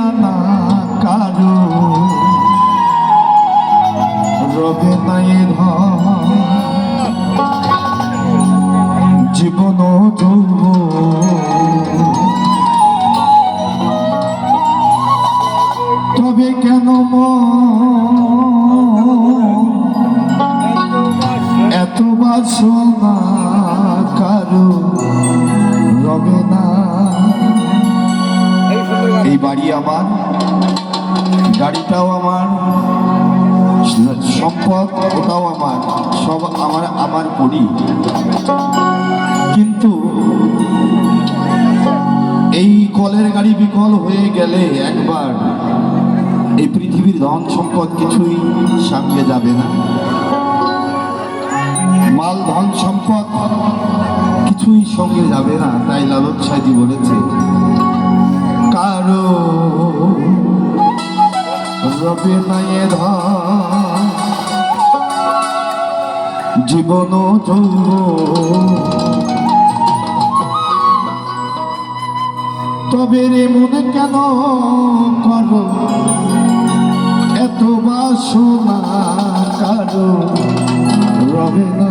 জানা কারও। রবে নাই জীবন যৌব তবে কেন এত বাসনা বাড়ি আমার, গাড়িটাও আমার, সম্পদ ওটাও আমার, সব আমার আমার করি। কিন্তু এই কলের গাড়ি বিকল হয়ে গেলে একবার এই পৃথিবীর ধন সম্পদ কিছুই সামনে যাবে না। মাল, ধন, সম্পদ কিছুই সঙ্গে যাবে না, তাই লালন সাহেজি বলেছে। কারও রবে ধন জীবন যৌবন। তবে রে মনে কেন করো? এত বাসনা কারও? রবে না।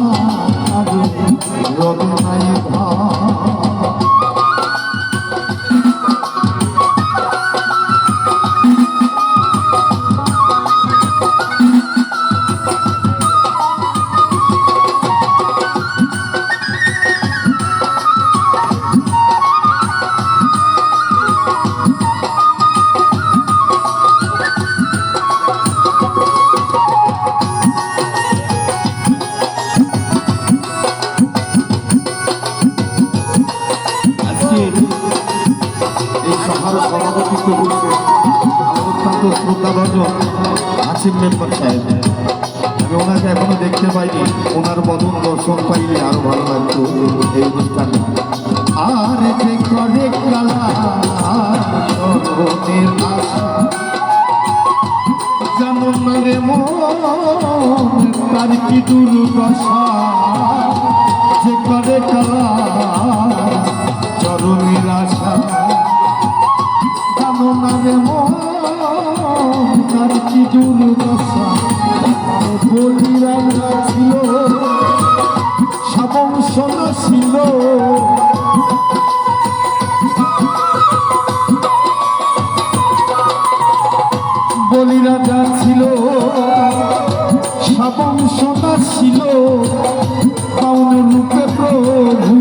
শ্রদ্ধাভাজন আসিম মেম্বার সাহেব। আমি ওনাকে এখনও দেখতে পাইনি। ওনার বদন দর্শন পাইলে আরও ভালো লাগতো এই অনুষ্ঠানে। আর তার কি দুর্দশা? যে করে কালা ছিল। বলি রাজা ছিল সবং সোনা ছিল। পাউন রূপে প্রভু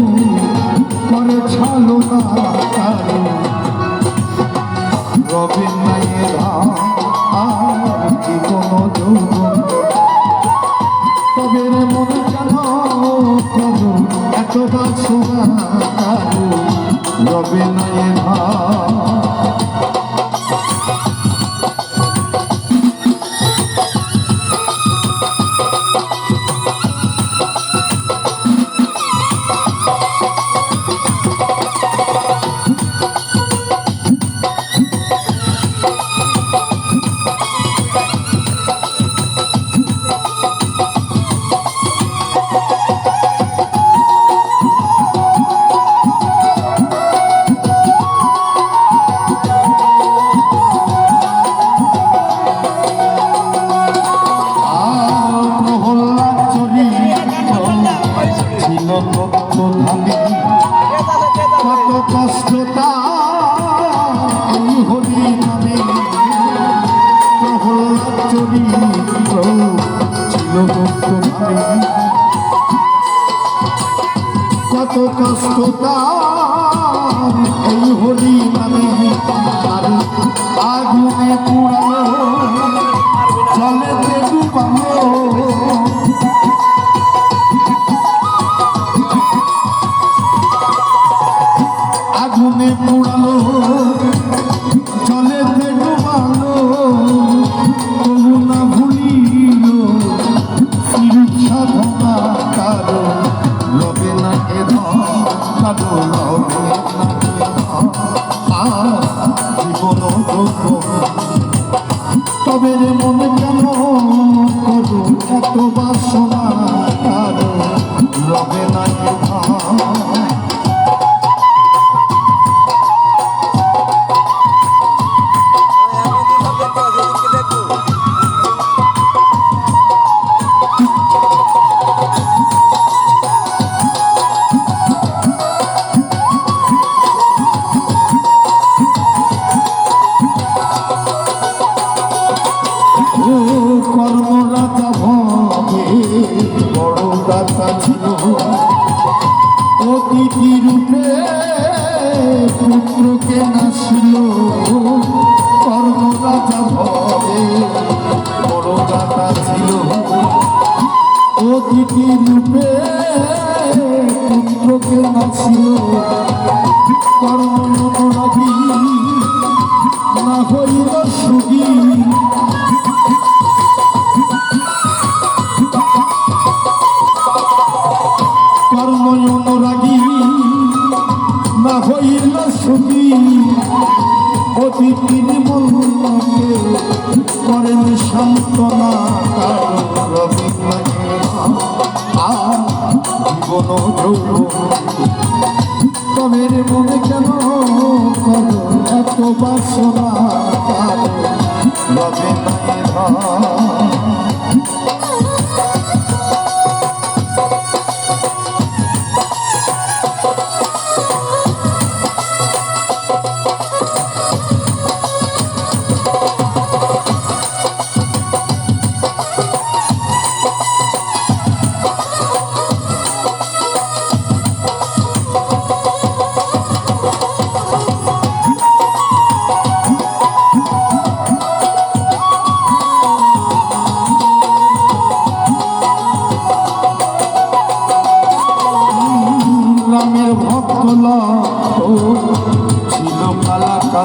করে ছালো না কি কোনো যৌবন। তবে মন বাসনা কারও রবে মায়ের ছিল কত কষ্ট তার এই হলি করো এত বাসনা রবে না পুত্রকে নাসিল কর্মদাতা ভবে বড় দাতা ছিল। অতিথি রূপে পুত্রকে নাসিল কর্ম না হইল সুখী। অতিথির মনকে করেন সান্ত্বনা আর জীবন যৌবন তবে রে মনে কেন করো এত বাসনা রবে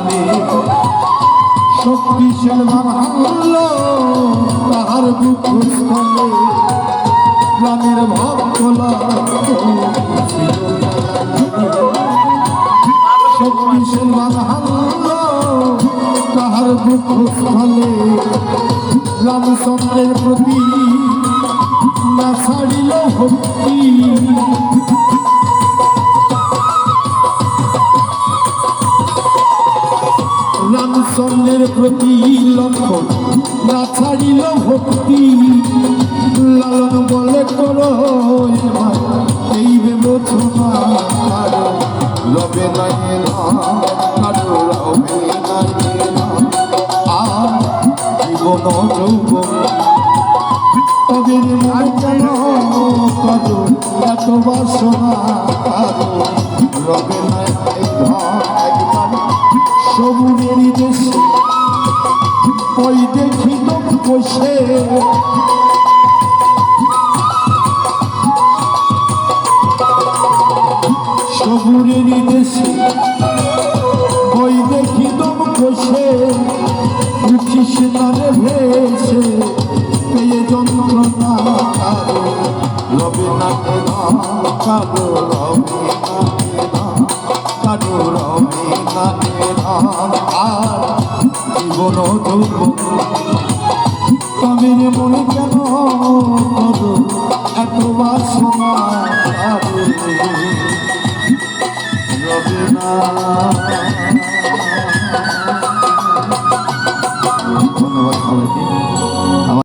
কালাকালে শক্তিশাল হারল তাহার দুঃখ স্থলে রামের ভক্তলা ছিল শক্তিশাল হারল তাহার দুঃখ স্থলে রামচন্দ্রের প্রতি না ছাড়িল ভক্তি। রামচন্দ্রের প্রতি লক্ষ্য না ছাড়িল ভক্তি। লালন বলে করো এই বিবেচনা কারও রবে না এলা, কারও রবে না এলা। আর জীবন যৌবন তবে মনে কেন এত বাসনা। কারও রবে না সবুজেরই দেশে, ওই দেখি তো বসে। সবুরেরই দেশে, ওই দেখি তো বসে। উঠিস না ভেসে, পেয়ে যন্ত্রণা কারও রবে না কারও কেন দুঃখ তবে মনে কেন এত বাসনা রবে না। ধন্যবাদ সবাইকে।